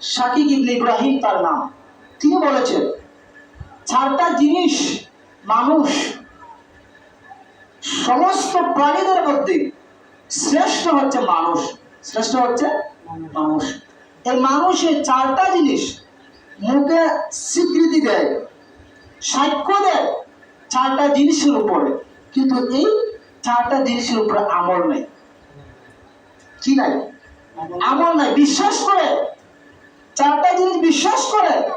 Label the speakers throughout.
Speaker 1: শাকিব ইবনে ইব্রাহিম তার নাম। তিনি বলেছেন, চারটা জিনিস মানুষ সমস্ত প্রাণীদের মধ্যে শ্রেষ্ঠ হচ্ছে মানুষ। শ্রেষ্ঠ হচ্ছে মানুষ। এই মানুষের চারটা জিনিস মুখে স্বীকৃতি দেয়, সাক্ষ্য দেয় চারটা জিনিসের উপরে। কিন্তু এই চারটা জিনিসের উপরে আমল নেই। কি নাই? আমল নাই। বিশ্বাস করে চারটা জিনিস বিশ্বাস করে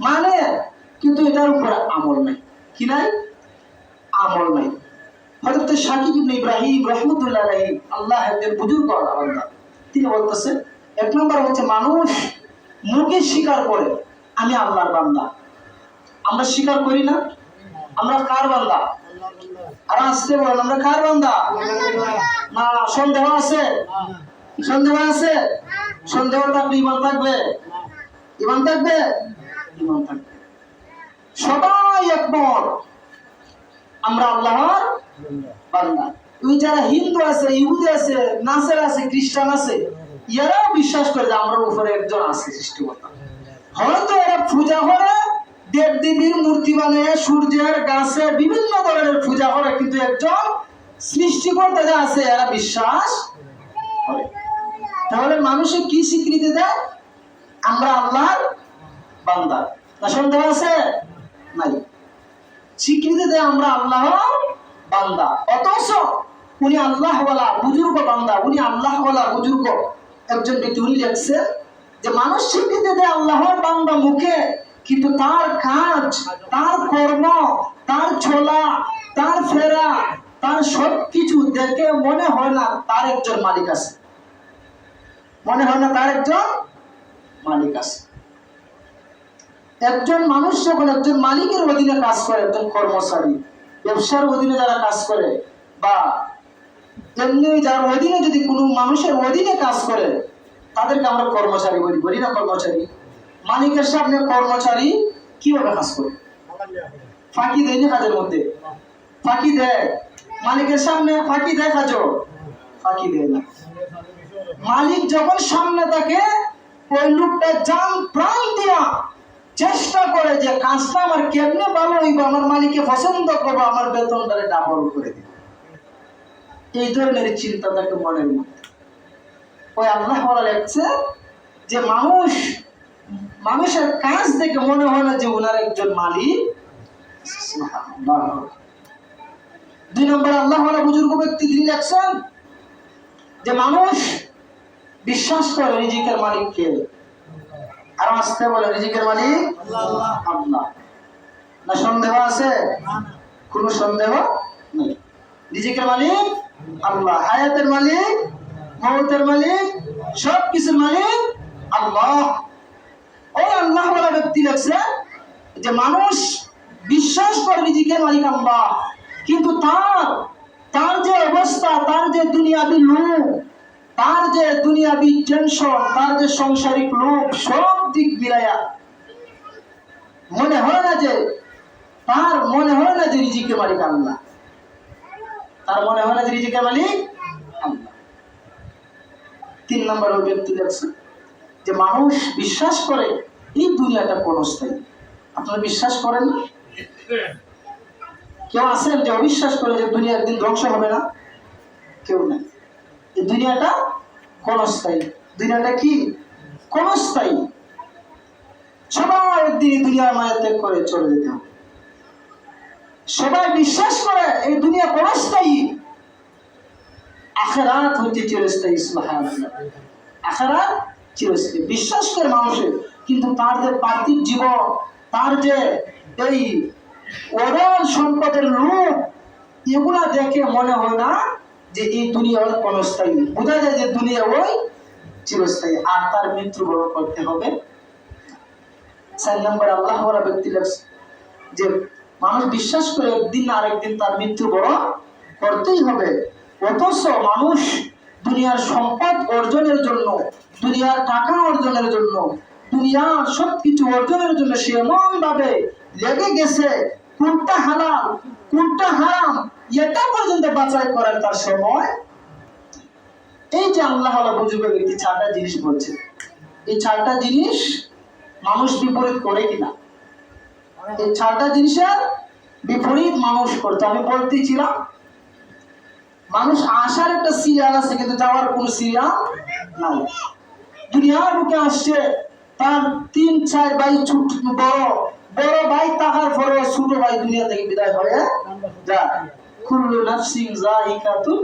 Speaker 1: মানে কিন্তু এটার উপরে আমল নাই। কি নাই? আমল নাই। হযরত শাকিব ইবনে ইব্রাহিম রহমতুল্লাহ আলাইহি আল্লাহ একজন বুজুর্গ আল্লাহ তিনি বলতেছেন এক নম্বর হচ্ছে মানুষ মুখে স্বীকার করে, আমি আল্লাহর বান্দা। আমরা স্বীকার করি না? আমরা কার বান্দা? আর আসতে বলেন, আমরা কার বান্দা? না, সন্দেহ আছে? সন্দেহ আছে? সন্দেহ থাকলে ইমান থাকবে? ইমান থাকবে? ইমান থাকবে। সবাই একমত। আমরা আল্লাহর বান্দা। ওই যারা হিন্দু আছে, ইহুদি আছে, নাসের আছে, খ্রিস্টান আছে, এরাও বিশ্বাস করে যে আমরা উপরে একজন আছে সৃষ্টিকর্তা। হয়তো এরা পূজা করে দেব দেবীর মূর্তি বানিয়ে, সূর্যের গাছের বিভিন্ন ধরনের পূজা করে, কিন্তু একজন সৃষ্টিকর্তা যা আছে, এরা বিশ্বাস তাহলে মানুষে কি স্বীকৃতি দেয়? আমরা আল্লাহর বান্দা। তা সন্দেহ আছে? নাই স্বীকৃতি দেয় আমরা আল্লাহ বান্দা। অথচ উনি আল্লাহ ওয়ালা বুজুর্গ বান্দা, উনি আল্লাহ ওয়ালা বুজুর্গ একজন ব্যক্তি। উনি লেখছে যে, মানুষ স্বীকৃতি দেয় আল্লাহর বান্দা মুখে, কিন্তু তার কাজ, তার কর্ম, তার ছোলা, তার ফেরা, তার সব কিছু দেখে মনে হয় না তার একজন মালিক আছে। মনে হয় না তার একজন মালিক আছে। একজন মানুষ যখন একজন মালিকের অধীনে কাজ করে, একজন কর্মচারী, ব্যবসার অধীনে যারা কাজ করে, বা এমনি যার অধীনে যদি কোনো মানুষের অধীনে কাজ করে, তাদেরকে আমরা কর্মচারী বলি। বলি না কর্মচারী। মালিকের সামনে কর্মচারী কীভাবে কাজ করে? ফাঁকি দেয় না কাজের মধ্যে? ফাঁকি দেয়। মালিকের সামনে ফাঁকি দেয় কাজ ফাঁকি দেয় না। মালিক যখন সামনে থাকে ওই লোকটা জান, প্রাণ দিয়া চেষ্টা করে যে কাজটা আমার কেমনে ভালো হইব, আমার মালিককে পছন্দ করব, আমার বেতনটারে ডাবল করে দিব। এই ধরনের চিন্তা তাকে মনের মধ্যে। ওই আল্লাহ বলা লেগছে যে মানুষ, মানুষের কাজ দেখে মনে হয় না যে ওনার একজন মালিক। দুই নম্বর, আল্লাহ বুজুর্গ ব্যক্তি তিনি লেখছেন যে মানুষ বিশ্বাস করে রিজিকের মালিককে আর আসতে বলে রিজিকের মালিক? আল্লাহ। না সন্দেহ আছে? কোনো সন্দেহ নেই। রিজিকের মালিক? আল্লাহ। হায়াতের মালিক? মমতের মালিক? সব কিছুর মালিক? আল্লাহ। আল্লাহ বলা ব্যক্তি দেখছে যে মানুষ বিশ্বাস করে রিজিকের মালিক আল্লাহ। কিন্তু তার তার যে অবস্থা, তার যে দুনিয়াবি লোক তার যে দুনিয়াবি টেনশন তার যে সংসারিক লোক সব দিক মিলাইয়া মনে হয় না যে, তার মনে হয় না যে রিজিকের মালিক আল্লাহ। তার মনে হয় না যে রিজিকের মালিক তিন নম্বর ওই ব্যক্তি দেখছে যে মানুষ বিশ্বাস করে এই দুনিয়াটা ক্ষণস্থায়ী। আপনারা বিশ্বাস করেন না? কেউ আছেন যে অবিশ্বাস করে যে দুনিয়া একদিন ধ্বংস হবে না? কেউ নেই। এই দুনিয়াটা ক্ষণস্থায়ী। দুনিয়াটা কি? ক্ষণস্থায়ী। সবাই এই দুনিয়ার মায়া ত্যাগ করে চলে যেতে। হবে সবাই বিশ্বাস করে এই দুনিয়া ক্ষণস্থায়ী আখেরাত হচ্ছে চিরস্থায়ী, সুবহানাল্লাহ। আখেরাত চিরস্থায়ী। বিশ্বাস করে মানুষের, কিন্তু তার যে পার্থিব জীবন, তার যে এই ওরাল সম্পদের লোক এগুলা দেখে মনে হয় না যে এই দুনিয়া ক্ষণস্থায়ী। বোঝা যায় যে দুনিয়া ওই চিরস্থায়ী। আর তার মৃত্যু মৃত্যুবরণ করতে হবে। চার নম্বর আল্লাহ বলা ব্যক্তি যে মানুষ বিশ্বাস করে একদিন না আরেকদিন তার মৃত্যুবরণ করতেই হবে। অথচ মানুষ দুনিয়ার সম্পদ অর্জনের জন্য, দুনিয়ার টাকা অর্জনের জন্য, দুনিয়ার সবকিছু অর্জনের জন্য সে এমন ভাবে লেগে গেছে, কোনটা হালাল, কোনটা হারাম, এটা পর্যন্ত বাছাই করার তার সময় এই যে আল্লাহ বুঝবে ব্যক্তি চারটা জিনিস বলছে। এই চারটা জিনিস মানুষ বিপরীত করে কিনা? এই চারটা জিনিসের বিপরীত মানুষ করতে আমি বলতেছিলাম মানুষ আসার একটা সিরিয়াল আছে, কিন্তু যাওয়ার কোনো সিরিয়াল নাই। দুনিয়ার বুকে আসছে, তার তিন, চার ভাই ছোট, বড় বড় ভাই তাহার পরে ছোট ভাই দুনিয়া থেকে বিদায় হয়ে যায়। কুল্লু নাফসিন যায়িকাতুল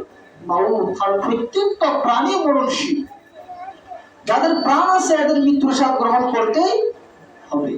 Speaker 1: মাউত। আর প্রত্যেকটা প্রাণী মরণশীল। যাদের প্রাণ আছে, এদের মৃত্যুর স্বাদ গ্রহণ করতেই হবে।